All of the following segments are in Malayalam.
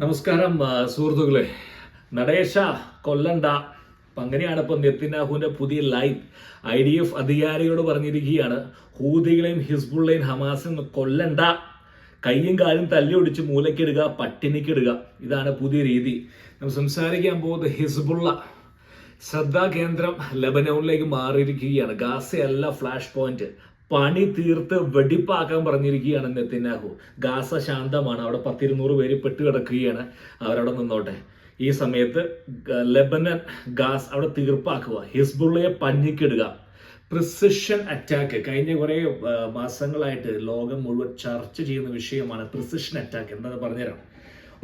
നമസ്കാരം സുഹൃത്തുക്കളെ. നടേശ കൊല്ലണ്ട അപ്പം അങ്ങനെയാണ് ഇപ്പം നെത്തിനാഹുവിന്റെ പുതിയ ലൈൻ ഐ ഡി എഫ് അധികാരികളോട് പറഞ്ഞിരിക്കുകയാണ്. ഹൂതികളെയും ഹിസ്ബുള്ളയും ഹമാസും കൊല്ലണ്ട. കയ്യും കാലും തല്ലി ഒടിച്ച് മൂലക്കിടുക പട്ടിണിക്കിടുക. ഇതാണ് പുതിയ രീതി. നമ്മൾ സംസാരിക്കാൻ പോകുന്നത് ഹിസ്ബുള്ള ശ്രദ്ധാകേന്ദ്രം ലബനോണിലേക്ക് മാറിയിരിക്കുകയാണ്. ഗാസയല്ല ഫ്ലാഷ് പോയിന്റ്. പണി തീർത്ത് വെടിപ്പാക്കാൻ പറഞ്ഞിരിക്കുകയാണ് നെത്തിനാഹു ഗാസ ശാന്തമാണ്. അവിടെ പത്തിരുന്നൂറ് പേര് പെട്ട് കിടക്കുകയാണ്. അവരവിടെ നിന്നോട്ടെ. ഈ സമയത്ത് ലെബനൻ ഗാസ് അവിടെ തീർപ്പാക്കുക. ഹിസ്ബുള്ളയെ പഞ്ഞിക്കിടുക. പ്രിസിഷൻ അറ്റാക്ക് കഴിഞ്ഞ കുറേ മാസങ്ങളായിട്ട് ലോകം മുഴുവൻ ചർച്ച ചെയ്യുന്ന വിഷയമാണ് പ്രിസിഷൻ അറ്റാക്ക് എന്താണെന്ന് പറഞ്ഞുതരാം.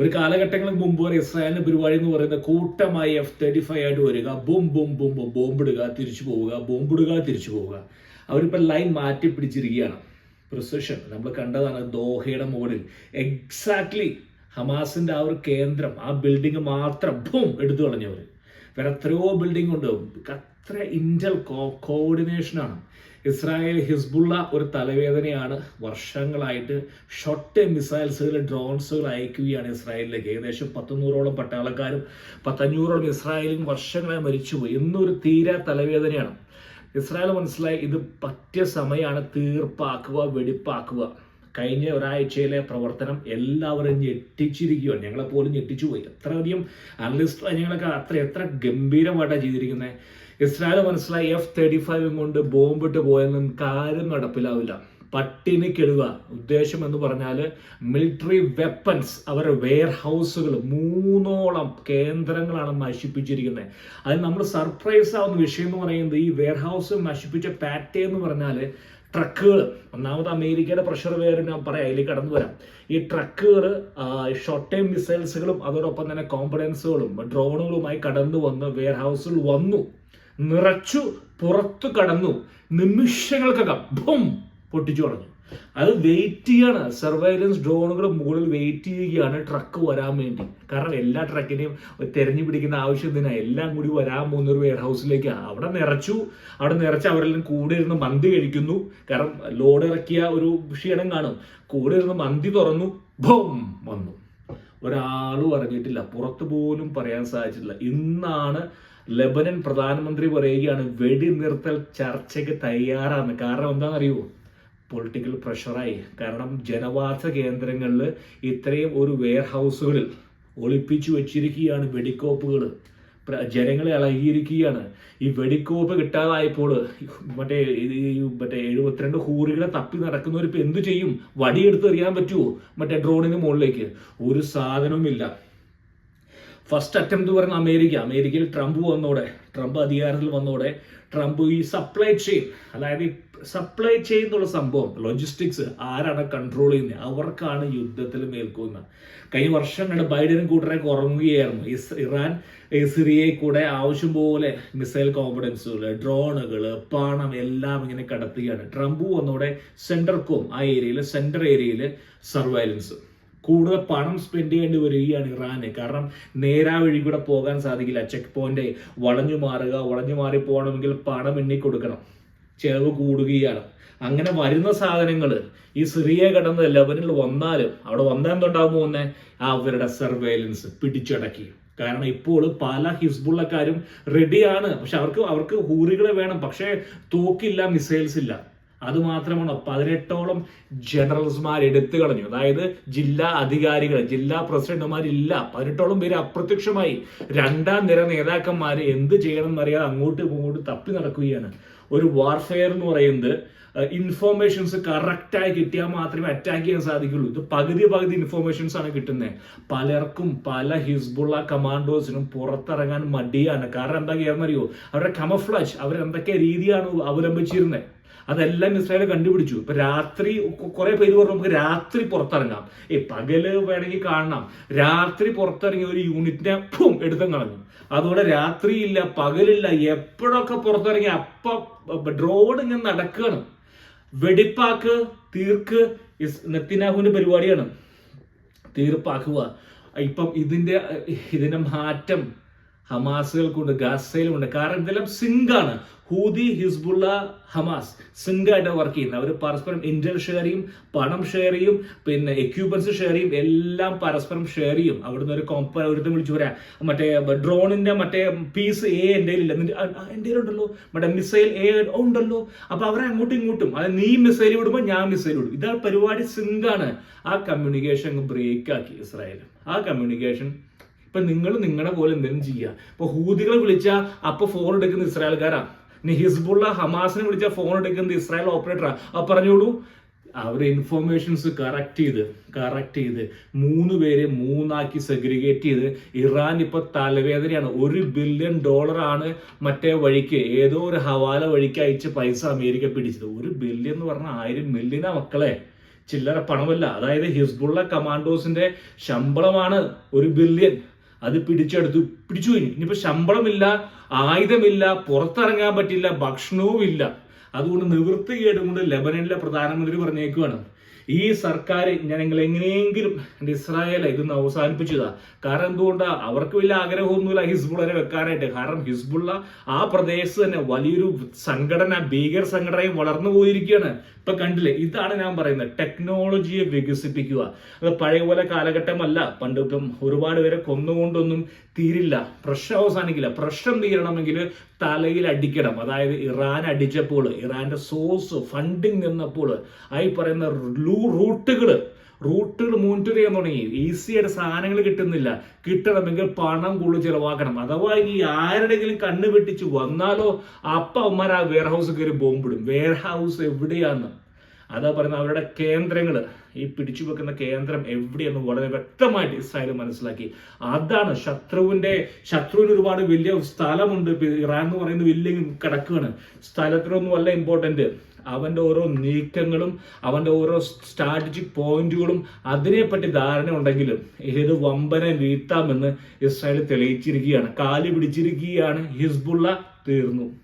ഒരു കാലഘട്ടങ്ങൾക്ക് മുമ്പ് വരെ ഇസ്രായേലിന് പരിപാടി എന്ന് പറയുന്നത് കൂട്ടമായി എഫ് തേർട്ടി ഫൈവ് ആയിട്ട് വരിക. ബും ബും ബും ബും ബോംബിടുക തിരിച്ചു പോവുക ബോംബിടുക തിരിച്ചു പോവുക. അവരിപ്പോൾ ലൈൻ മാറ്റി പിടിച്ചിരിക്കുകയാണ്. പ്രിസിഷൻ നമ്മൾ കണ്ടതാണ് ദോഹയുടെ മുകളിൽ. എക്സാക്ട്ലി ഹമാസിന്റെ ആ ഒരു കേന്ദ്രം ആ ബിൽഡിംഗ് മാത്രം ബും എടുത്തു കളഞ്ഞവർ വേറെ എത്രയോ ബിൽഡിംഗ് ഉണ്ട്. അത്ര ഇന്റൽ കോർഡിനേഷനാണ് ഇസ്രായേൽ ഹിസ്ബുള്ള ഒരു തലവേദനയാണ്. വർഷങ്ങളായിട്ട് ഷോർട്ട് മിസൈൽസുകൾ ഡ്രോൺസുകൾ അയക്കുകയാണ് ഇസ്രായേലിലേക്ക്. ഏകദേശം പത്തുനൂറോളം പട്ടാളക്കാരും പത്തഞ്ഞൂറോളം ഇസ്രായേലും വർഷങ്ങളായി മരിച്ചുപോയി. എന്നൊരു തീരാ തലവേദനയാണ്. ഇസ്രായേൽ മനസ്സിലായി ഇത് പറ്റിയ സമയമാണ് തീർപ്പാക്കുക വെടിപ്പാക്കുക. കഴിഞ്ഞ ഒരാഴ്ചയിലെ പ്രവർത്തനം എല്ലാവരും ഞെട്ടിച്ചിരിക്കുകയാണ്. ഞങ്ങളെപ്പോലും ഞെട്ടിച്ചു പോയി അത്രയധികം അനലിസ്റ്റ് ഞങ്ങളൊക്കെ അത്ര എത്ര ഗംഭീരമായിട്ടാണ് ചെയ്തിരിക്കുന്നത്. ഇസ്രായേൽ മനസ്സിലായി എഫ് തേർട്ടി ഫൈവും കൊണ്ട് ബോംബിട്ട് പോയെന്നും കാര്യം നടപ്പിലാവില്ല. പട്ടിണി കെടുക ഉദ്ദേശം എന്ന് പറഞ്ഞാൽ മിലിറ്ററി വെപ്പൺസ് അവരുടെ വെയർ ഹൗസുകൾ മൂന്നോളം കേന്ദ്രങ്ങളാണ് നശിപ്പിച്ചിരിക്കുന്നത്. അത് നമ്മൾ സർപ്രൈസ് ആവുന്ന വിഷയം എന്ന് പറയുന്നത് ഈ വെയർ ഹൗസ് നശിപ്പിച്ച പാറ്റേ എന്ന് പറഞ്ഞാൽ ട്രക്കുകൾ ഒന്നാമത് അമേരിക്കയുടെ പ്രഷർ വേറെ ഞാൻ പറയാം അതിലേക്ക് കടന്നു വരാം. ഈ ട്രക്കുകൾ ഷോർട്ട് ടൈം മിസൈൽസുകളും അതോടൊപ്പം തന്നെ കോമ്പണൻസുകളും ഡ്രോണുകളുമായി കടന്നു വന്ന് വെയർ ഹൗസിൽ വന്നു. നിറച്ചു പുറത്തു കടന്നു നിമിഷങ്ങൾക്കകം ബും പൊട്ടിച്ചു കളഞ്ഞു. അത് വെയിറ്റ് ചെയ്യാണ്. സർവൈലൻസ് ഡ്രോണുകൾ മുകളിൽ വെയിറ്റ് ചെയ്യുകയാണ് ട്രക്ക് വരാൻ വേണ്ടി. കാരണം എല്ലാ ട്രക്കിനെയും തെരഞ്ഞു പിടിക്കുന്ന ആവശ്യം തന്നെ എല്ലാം കൂടി വരാൻ പോകുന്ന ഒരു വെയർ ഹൗസിലേക്ക് അവിടെ നിറച്ചു. അവിടെ നിറച്ച് അവരെല്ലാം കൂടെ ഇരുന്ന് മന്തി കഴിക്കുന്നു. കാരണം ലോഡ് ഇറക്കിയ ഒരു ക്ഷീണം കാണും. കൂടെ ഇരുന്ന് മന്തി തുറന്നു. ഭം വന്നു. ഒരാളും അറിഞ്ഞിട്ടില്ല. പുറത്തു പോലും പറയാൻ സാധിച്ചിട്ടില്ല. ഇന്നാണ് ലബനൻ പ്രധാനമന്ത്രി പറയുകയാണ് വെടിനിർത്തൽ ചർച്ചയ്ക്ക് തയ്യാറാണ്. കാരണം എന്താണെന്നറിയോ പൊളിറ്റിക്കൽ പ്രഷറായി കാരണം ജനവാസ കേന്ദ്രങ്ങളിൽ ഇത്രയും ഒരു വെയർ ഹൗസുകളിൽ ഒളിപ്പിച്ചു വെച്ചിരിക്കുകയാണ് വെടിക്കോപ്പുകൾ ജനങ്ങളെ ഇളകിയിരിക്കുകയാണ് ഈ വെടിക്കോപ്പ് കിട്ടാതായപ്പോൾ മറ്റേ മറ്റേ എഴുപത്തിരണ്ട് ഹൂറികളെ തപ്പി നടക്കുന്നവർ ഇപ്പം എന്തു ചെയ്യും? വടിയെടുത്ത് എറിയാൻ പറ്റുമോ മറ്റേ ഡ്രോണിന് മുകളിലേക്ക്. ഒരു സാധനവുമില്ല. ഫസ്റ്റ് അറ്റംപ്റ്റ് പറഞ്ഞ അമേരിക്ക. അമേരിക്കയിൽ ട്രംപ് വന്നോടെ ട്രംപ് അധികാരത്തിൽ വന്നോടെ ട്രംപ് ഈ സപ്ലൈ ചെയിൻ അതായത് ഈ സപ്ലൈ ചെയിൻ എന്നുള്ള സംഭവം ലോജിസ്റ്റിക്സ് ആരാണ് കൺട്രോൾ ചെയ്യുന്നത് അവർക്കാണ് യുദ്ധത്തിൽ മേൽക്കുന്നത് കഴിഞ്ഞ വർഷം കണ്ട് ബൈഡനും കൂട്ടരൊക്കെ ഉറങ്ങുകയായിരുന്നു. ഇറാൻ സിറിയയിൽ കൂടെ ആവശ്യം പോലെ മിസൈൽ കോമ്പിഡൻസുകൾ ഡ്രോണുകൾ പണം എല്ലാം ഇങ്ങനെ കടത്തുകയാണ്. ട്രംപ് വന്നോടെ സെൻട്രൽ കോം ആ ഏരിയയിൽ സെൻട്രൽ ഏരിയയിൽ സർവൈലൻസ് കൂടുതൽ പണം സ്പെൻഡ് ചെയ്യേണ്ടി വരികയാണ് ഇറാന്. കാരണം നേരാ വഴി കൂടെ പോകാൻ സാധിക്കില്ല. ചെക്ക് പോയിന്റ് വളഞ്ഞു മാറുക വളഞ്ഞു മാറി പോകണമെങ്കിൽ പണം എണ്ണി കൊടുക്കണം. ചെലവ് കൂടുകയാണ്. അങ്ങനെ വരുന്ന സാധനങ്ങൾ ഈ സിറിയ കിടന്ന് ലെബനിൽ വന്നാലും അവിടെ വന്നാൽ എന്തുണ്ടാകും പോകുന്നത് അവരുടെ സർവൈലൻസ് പിടിച്ചടക്കി. കാരണം ഇപ്പോൾ പല ഹിസ്ബുള്ളക്കാരും റെഡിയാണ് പക്ഷെ അവർക്ക് അവർക്ക് ഹൂറികളെ വേണം. പക്ഷേ തോക്കില്ല മിസൈൽസ് ഇല്ല. അത് മാത്രമാണ്. പതിനെട്ടോളം ജനറൽസ്മാർ എടുത്തു കളഞ്ഞു. അതായത് ജില്ലാ അധികാരികൾ ജില്ലാ പ്രസിഡന്റുമാരില്ല. പതിനെട്ടോളം പേര് അപ്രത്യക്ഷമായി. രണ്ടാം നിര നേതാക്കന്മാർ എന്ത് ചെയ്യണം എന്നറിയാതെ അങ്ങോട്ടും ഇങ്ങോട്ടും തപ്പി നടക്കുകയാണ്. ഒരു വാർഫെയർ എന്ന് പറയുന്നത് ഇൻഫോർമേഷൻസ് കറക്റ്റായി കിട്ടിയാൽ മാത്രമേ അറ്റാക്ക് ചെയ്യാൻ സാധിക്കുള്ളൂ. ഇത് പകുതി പകുതി ഇൻഫോർമേഷൻസ് ആണ് കിട്ടുന്നത് പലർക്കും പല ഹിസ്ബുള്ള കമാൻഡോസിനും പുറത്തിറങ്ങാൻ മടിയാണ്. കാരണം എന്താ അറിയോ? അവരുടെ കമഫ്ലാജ് അവരെന്തൊക്കെ രീതിയാണ് അവലംബിച്ചിരുന്നത് അതെല്ലാം ഇസ്രായേൽ കണ്ടുപിടിച്ചു. ഇപ്പൊ രാത്രി കുറെ പേര് പറഞ്ഞു നമുക്ക് രാത്രി പുറത്തിറങ്ങാം. ഏ പകൽ വേണമെങ്കിൽ കാണണം. രാത്രി പുറത്തിറങ്ങിയ ഒരു യൂണിറ്റിനെ ഫും എടുത്തും കളഞ്ഞു. അതുകൊണ്ട് രാത്രിയില്ല പകലില്ല എപ്പോഴൊക്കെ പുറത്തിറങ്ങി അപ്പൊ ഡ്രോൺ ഇങ്ങനെ നടക്കുകയാണ്. വെടിപ്പാക്ക് തീർക്ക് നെത്തിനാഹുവിന്റെ പരിപാടിയാണ്. തീർപ്പാക്കുക. ഇപ്പം ഇതിന്റെ ഇതിന്റെ മാറ്റം ഹമാസുകൾക്കുണ്ട് ഗാസയിലുമുണ്ട്. കാരണം ഇതെല്ലാം സിങ്കാണ്. ഹൂദി ഹിസ്ബുള്ള ഹമാസ് സിങ്കായിട്ട് വർക്ക് ചെയ്യുന്നത്. അവർ പരസ്പരം ഇന്ത്യൻ ഷെയർ ചെയ്യും പണം ഷെയർ ചെയ്യും പിന്നെ എക്യൂപ്മെന്റ്സ് ഷെയർ ചെയ്യും എല്ലാം പരസ്പരം ഷെയർ ചെയ്യും. അവിടുന്ന് ഒരു കോമ്പ ഒരുത്തും വിളിച്ചു പറയാം മറ്റേ ഡ്രോണിന്റെ മറ്റേ പീസ് എ എന്റെ ഇല്ല എന്റെ ഉണ്ടല്ലോ. മറ്റേ മിസൈൽ എ ഉണ്ടല്ലോ. അപ്പൊ അവരെ അങ്ങോട്ടും ഇങ്ങോട്ടും അത് നീ മിസൈൽ വിടുമ്പോൾ ഞാൻ മിസൈൽ വിടും. ഇതാ പരിപാടി സിങ്കാണ്. ആ കമ്മ്യൂണിക്കേഷൻ ബ്രേക്ക് ആക്കി ഇസ്രായേൽ ആ കമ്മ്യൂണിക്കേഷൻ ഇപ്പൊ നിങ്ങൾ നിങ്ങളുടെ പോലെ എന്തെങ്കിലും ചെയ്യുക ഇപ്പൊ ഹൂതികളെ വിളിച്ചാൽ അപ്പൊ ഫോൺ എടുക്കുന്ന ഇസ്രായേൽക്കാരാ. ഇനി ഹിസ്ബുള്ള ഹമാസിനെ വിളിച്ചാൽ ഫോൺ എടുക്കുന്നത് ഇസ്രായേൽ ഓപ്പറേറ്ററാ അപ്പൊ പറഞ്ഞോളൂ. അവർ ഇൻഫോർമേഷൻസ് കറക്റ്റ് ചെയ്ത് കറക്റ്റ് ചെയ്ത് മൂന്ന് പേരെ മൂന്നാക്കി സെഗ്രിഗേറ്റ് ചെയ്ത് ഇറാൻ ഇപ്പൊ തലവേദനയാണ്. ഒരു ബില്യൺ ഡോളർ ആണ് മറ്റേ വഴിക്ക് ഏതോ ഒരു ഹവാല വഴിക്ക് അയച്ച് പൈസ അമേരിക്ക പിടിച്ചത്. ഒരു ബില്യൺ എന്ന് പറഞ്ഞാൽ ആയിരം മില്യനാ മക്കളെ. ചില്ലറ പണമല്ല. അതായത് ഹിസ്ബുള്ള കമാൻഡോസിന്റെ ശമ്പളമാണ് ഒരു ബില്യൺ അത് പിടിച്ചെടുത്തു. പിടിച്ചു കഴിഞ്ഞു ഇനിയിപ്പോൾ ശമ്പളമില്ല ആയുധമില്ല പുറത്തിറങ്ങാൻ പറ്റില്ല ഭക്ഷണവും ഇല്ല അതുകൊണ്ട് നിവൃത്തി കേടുകൊണ്ട് ലെബനനിലെ പ്രധാനമന്ത്രി പറഞ്ഞേക്കുവാണ്. ഈ സർക്കാർ ഞാൻ എങ്ങനെയെങ്കിലും ഇസ്രായേൽ ഇതൊന്ന് അവസാനിപ്പിച്ചതാ. കാരണം എന്തുകൊണ്ടാണ് അവർക്ക് വലിയ ആഗ്രഹമൊന്നുമില്ല ഹിസ്ബുള്ളനെ വെക്കാനായിട്ട്. കാരണം ഹിസ്ബുള്ള ആ പ്രദേശത്ത് തന്നെ വലിയൊരു സംഘടന ഭീകര സംഘടനയും വളർന്നു പോയിരിക്കുകയാണ്. ഇപ്പൊ കണ്ടില്ലേ? ഇതാണ് ഞാൻ പറയുന്നത്. ടെക്നോളജിയെ വികസിപ്പിക്കുക. അത് പഴയ പോലെ കാലഘട്ടമല്ല. പണ്ട് ഇപ്പം ഒരുപാട് പേരെ കൊന്നുകൊണ്ടൊന്നും തീരില്ല. പ്രശ്നം അവസാനിക്കില്ല. പ്രശ്നം തീരണമെങ്കിൽ തലയിൽ അടിക്കണം. അതായത് ഇറാൻ അടിച്ചപ്പോൾ ഇറാന്റെ സോഴ്സ് ഫണ്ടിങ് നിന്നപ്പോൾ ആയി പറയുന്ന റൂട്ടുകൾ റൂട്ടുകൾ മോണിറ്റർ ചെയ്യാൻ തുടങ്ങി. ഈസി ആയിട്ട് സാധനങ്ങൾ കിട്ടുന്നില്ല. കിട്ടണമെങ്കിൽ പണം കൂടുതൽ ചിലവാക്കണം. അഥവാ ഇനി ആരുടെങ്കിലും കണ്ണ് വെട്ടിച്ച് വന്നാലോ അപ്പ അവന്മാർ ആ വെയർ ഹൗസ് കയറി ബോംബിടും വെയർ ഹൗസ് എവിടെയാന്ന്? അതാ പറയുന്നത് അവരുടെ കേന്ദ്രങ്ങൾ ഈ പിടിച്ചു വെക്കുന്ന കേന്ദ്രം എവിടെയെന്ന് വളരെ വ്യക്തമായിട്ട് ഇസ്രായേൽ മനസ്സിലാക്കി. അതാണ് ശത്രുവിന്റെ ശത്രുവിന് ഒരുപാട് വലിയ സ്ഥലമുണ്ട്. ഇറാൻ എന്ന് പറയുന്നത് വലിയ കിടക്കുകയാണ് സ്ഥലത്തിനൊന്നും അല്ല ഇമ്പോർട്ടന്റ് അവന്റെ ഓരോ നീക്കങ്ങളും അവന്റെ ഓരോ സ്ട്രാറ്റജിക് പോയിന്റുകളും അതിനെപ്പറ്റി ധാരണ ഉണ്ടെങ്കിലും ഏത് വമ്പനെ വീഴ്ത്താമെന്ന് ഇസ്രായേൽ തെളിയിച്ചിരിക്കുകയാണ്. കാലി പിടിച്ചിരിക്കുകയാണ്. ഹിസ്ബുള്ള തീർന്നു.